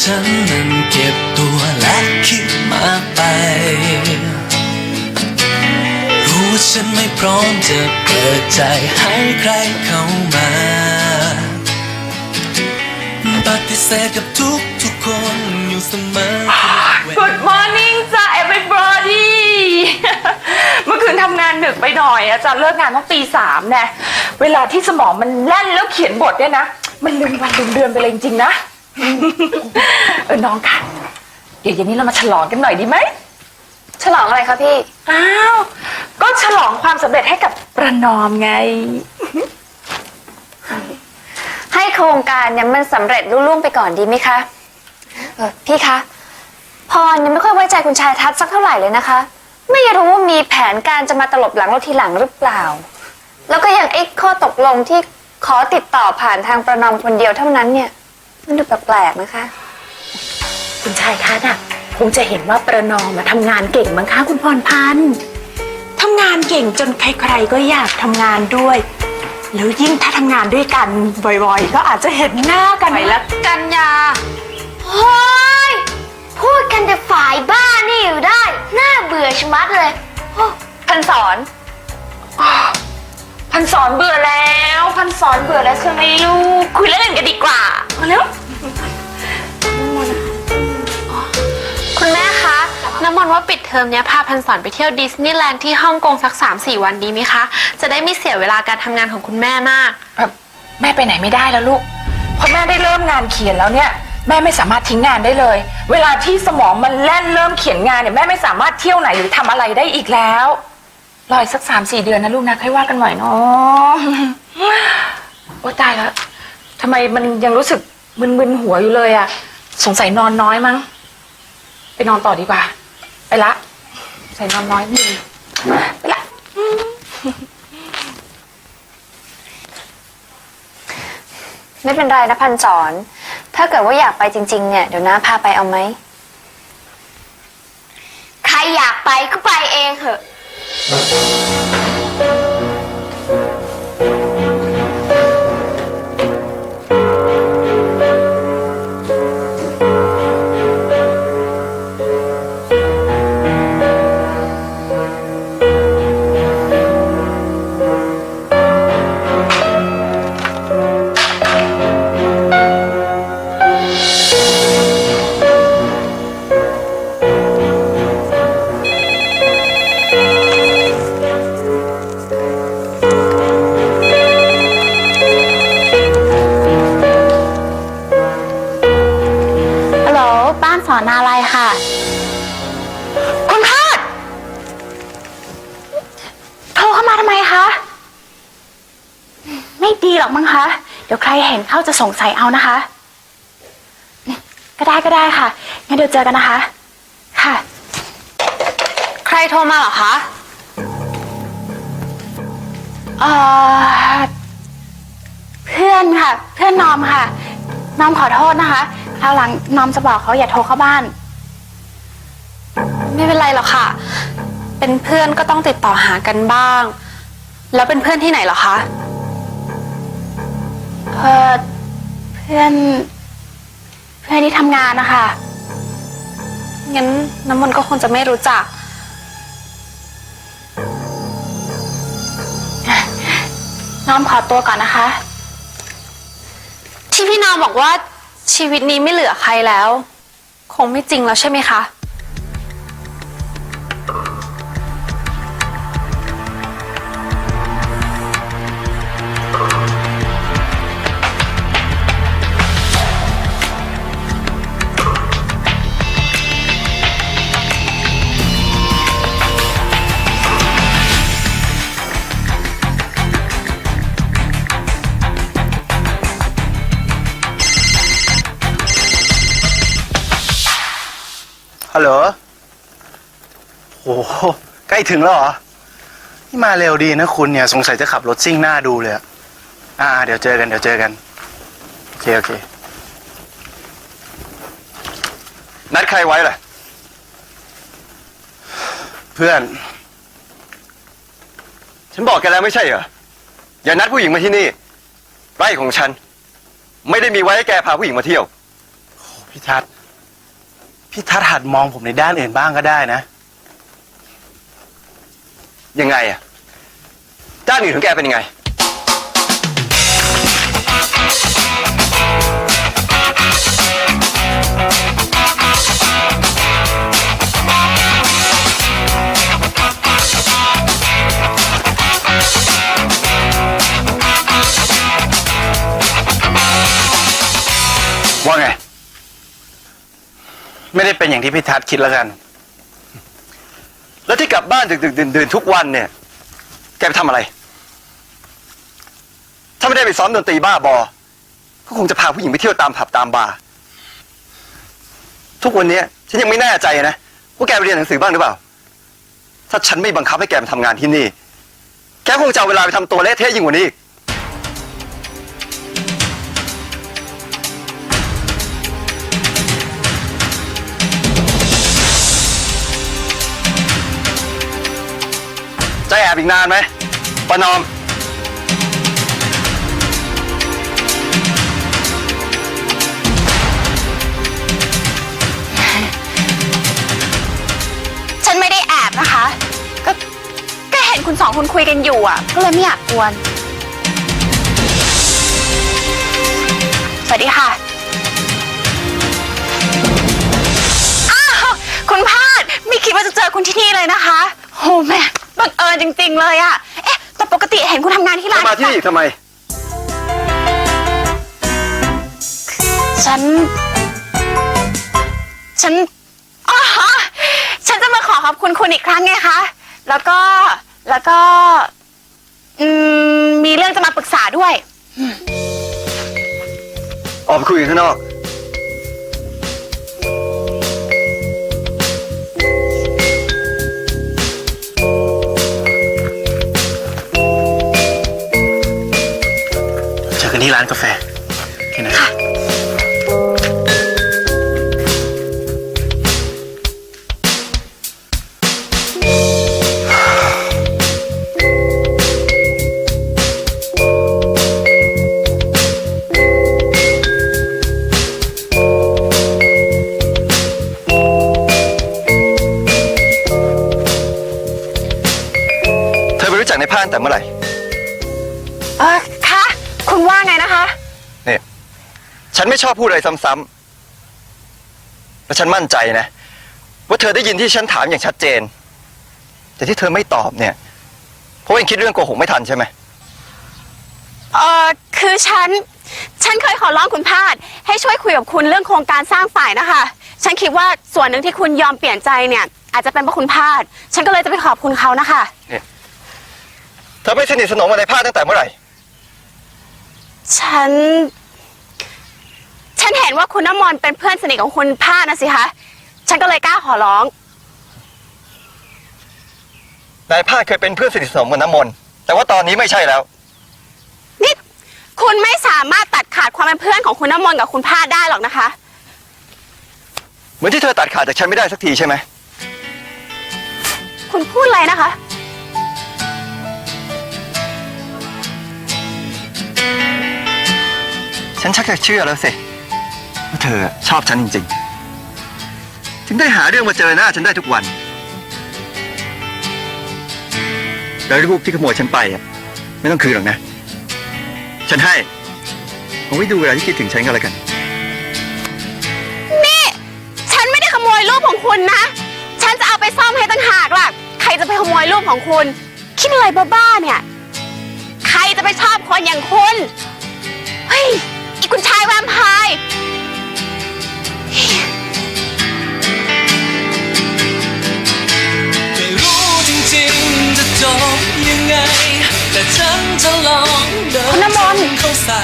ฉันนั้นเก็บตัวและคิดมากไป รู้ว่าฉันไม่พร้อมจะเปิดใจให้ใครเข้ามาปฏิเสธกับทุกทุกคนอยู่เสมอ Good morning จ้ะ everybody เมื่อคืนทำงานดึกไปหน่อยอาจารย์เลิกงานตั้งตีสามแน่เวลาที่สมองมันแล่นแล้วเขียนบทเนี่ยนะ มันลืมวันลืมเดือนไปเลยจริงๆนะ เออน้องค่ะเดี๋ยวเย็นนี้เรามาฉลองกันหน่อยดีไหมฉลองอะไรคะพี่ อ้าว ก็ฉลองความสำเร็จให้กับประนอมไง ให้โครงการเนี่ยมันสำเร็จรุ่ล่วงไปก่อนดีไหมคะเออพี่คะพรยังไม่ค่อยไว้ใจคุณชายทัศน์สักเท่าไหร่เลยนะคะ ไม่รู้ว่ามีแผนการจะมาตลบหลังเราทีหลังหรือเปล่า แล้วก็ยังไอ้ข้อตกลงที่ขอติดต่อผ่านทางประนอมคนเดียวเท่านั้นเนี่ย มันดูแปลกๆนะคะ คุณชายทัศน์อะคงจะเห็นว่าประนอมมาทำงานเก่งมั้งคะคุณพรพันธ์ทำงานเก่งจนใครๆก็อยากทำงานด้วย แล้วยิ่งถ้าทำงานด้วยกันบ่อยๆ ก็อาจจะเห็นหน้ากันไปละกันยาเฮ้ยพูดกันแต่ฝ่ายบ้านี่อยู่ได้ น่าเบื่อชะมัดเลยโอ้พันสอน พันสอนเบื่อแล้ว พันสอนเบื่อแล้วใช่ไหมลูก คุยเล่นกันดีกว่ามาเร็วคุณแม่คะน้ำมนต์ว่าปิดเทอมเนี้ยพาพันสอนไปเที่ยวดิสนีย์แลนด์ที่ฮ่องกงสัก 3-4 วันดีไหมคะ จะได้ไม่เสียเวลาการทำงานของคุณแม่มาก แบบแม่ไปไหนไม่ได้แล้วลูก เพราะแม่ได้เริ่มงานเขียนแล้วเนี่ย แม่ไม่สามารถทิ้งงานได้เลย เวลาที่สมองมันแล่นเริ่มเขียนงานเนี่ยแม่ไม่สามารถเที่ยวไหนหรือทำอะไรได้อีกแล้ว รออีกสักสามสี่เดือนนะลูกนะค่อยว่ากันหน่อยเนาะโอ้ตายแล้วทำไมมันยังรู้สึกมึนๆหัวอยู่เลยอะสงสัยนอนน้อยมั้ง ไปนอนต่อดีกว่า ไปละใส่นอนน้อยมึนไปละไม่เป็นไรนะพันสอน ถ้าเกิดว่าอยากไปจริง ๆ เนี่ยเดี๋ยวน้าพาไปเอาไหม ใครอยากไปก็ไปเองเถอะ เห็นเข้าจะสงสัยเอานะคะ ก็ได้ก็ได้ค่ะ งั้นเดี๋ยวเจอกันนะคะ ค่ะ ใครโทรมาเหรอคะเอ่อเพื่อนค่ะ เพื่อนนอมค่ะนอมขอโทษนะคะคราวหลังนอมจะบอกเขาอย่าโทรเข้าบ้าน ไม่เป็นไรหรอกค่ะ เป็นเพื่อนก็ต้องติดต่อหากันบ้าง แล้วเป็นเพื่อนที่ไหนเหรอคะ เออเพื่อน เพื่อนที่ทำงานนะคะ งั้นน้ำมนต์ก็คงจะไม่รู้จัก น้อมขอตัวก่อนนะคะ ที่พี่นอมบอกว่าชีวิตนี้ไม่เหลือใครแล้ว คงไม่จริงแล้วใช่ไหมคะ ฮัลโหลโอ้โหใกล้ถึงแล้วเหรอ นี่มาเร็วดีนะคุณเนี่ย สงสัยจะขับรถซิ่งหน้าดูเลยอะอ่า เดี๋ยวเจอกัน เดี๋ยวเจอกัน โอเค โอเค นัดใครไว้ล่ะ เพื่อน ฉันบอกแกแล้วไม่ใช่เหรอ อย่านัดผู้หญิงมาที่นี่ ไร่ของฉัน ไม่ได้มีไว้ให้แกพาผู้หญิงมาเที่ยวพพี่ทัศน์ พี่ทัศน์หัดมองผมในด้านอื่นบ้างก็ได้นะ ยังไงอะด้านอื่นของแกเป็นยังไง อย่างที่พี่ทัศน์คิดแล้วกัน แล้วที่กลับบ้านดึกๆดื่นๆทุกวันเนี่ย แกไปทำอะไร ถ้าไม่ได้ไปซ้อมดนตรีบ้าบอ ก็คงจะพาผู้หญิงไปเที่ยวตามผับตามบาร์ ทุกวันเนี้ยฉันยังไม่แน่ใจนะว่าแกไปเรียนหนังสือบ้างหรือเปล่า ถ้าฉันไม่บังคับให้แกมาทำงานที่นี่ แกคงจะเอาเวลาไปทำตัวเละเทะยิ่งกว่านี้อีก อีกนานไหมประนอม ฉันไม่ได้แอบนะคะ ก็ ก็เห็นคุณสองคนคุยกันอยู่อะ ก็เลยไม่อยากกวน สวัสดีค่ะ อ้าว คุณพาด ไม่คิดว่าจะเจอคุณที่นี่เลยนะคะโหแม่ บังเอิญจริง ๆ เลยอะเอ๊ะแต่ปกติเห็นคุณทำงานที่ร้านมาที่นี่อีกทำไม ฉัน ฉันอ๋อฉันจะมาขอขอบคุณคุณอีกครั้งไงคะ แล้วก็แล้วก็อืมมีเรื่องจะมาปรึกษาด้วย ออกไปคุยกันข้างนอกานกาแฟ คุณว่าไงนะคะ เนี่ย ฉันไม่ชอบพูดอะไรซ้ำๆและฉันมั่นใจนะ ว่าเธอได้ยินที่ฉันถามอย่างชัดเจน แต่ที่เธอไม่ตอบเนี่ย เพราะว่ายังคิดเรื่องโกหกไม่ทันใช่ไหม เออคือฉัน ฉันเคยขอร้องคุณพาดให้ช่วยคุยกับคุณเรื่องโครงการสร้างฝ่ายนะคะ ฉันคิดว่าส่วนหนึ่งที่คุณยอมเปลี่ยนใจเนี่ย อาจจะเป็นเพราะคุณพาดฉันก็เลยจะไปขอบคุณเขานะคะ เธอไม่สนิทสนมกับนายพรานตั้งแต่เมื่อไหร่ ฉัน ฉันเห็นว่าคุณน้ำมนต์เป็นเพื่อนสนิทของคุณพาดนะสิคะ ฉันก็เลยกล้าขอร้อง นายพรานเคยเป็นเพื่อนสนิทสนมกับน้ำมนต์แต่ว่าตอนนี้ไม่ใช่แล้ว นี่คุณไม่สามารถตัดขาดความเป็นเพื่อนของคุณน้ำมนต์กับคุณพาดได้หรอกนะคะ เหมือนที่เธอตัดขาดจากฉันไม่ได้สักทีใช่ไหม คุณพูดอะไรนะคะ ฉันชักจะเชื่อแล้วสิว่าเธอชอบฉันจริงๆ ถึงได้หาเรื่องมาเจอหน้าฉันได้ทุกวัน แล้วรูปที่ขโมยฉันไปอะไม่ต้องคืนหรอกนะ ฉันให้เอาไว้ดูเวลาที่คิดถึงฉันก็แล้วกัน นี่ ฉันไม่ได้ขโมยรูปของคุณนะ ฉันจะเอาไปซ่อมให้ตั้งหากล่ะ ใครจะไปขโมยรูปของคุณ คิดอะไรบ้าๆเนี่ย ใครจะไปชอบคนอย่างคุณ เฮ้ย อีกคุณชายแวมไพร์ ไม่รู้จริงๆจะจบยังไง แต่ฉันจะลองเดินคุณน้ำมนต์ เข้าใส่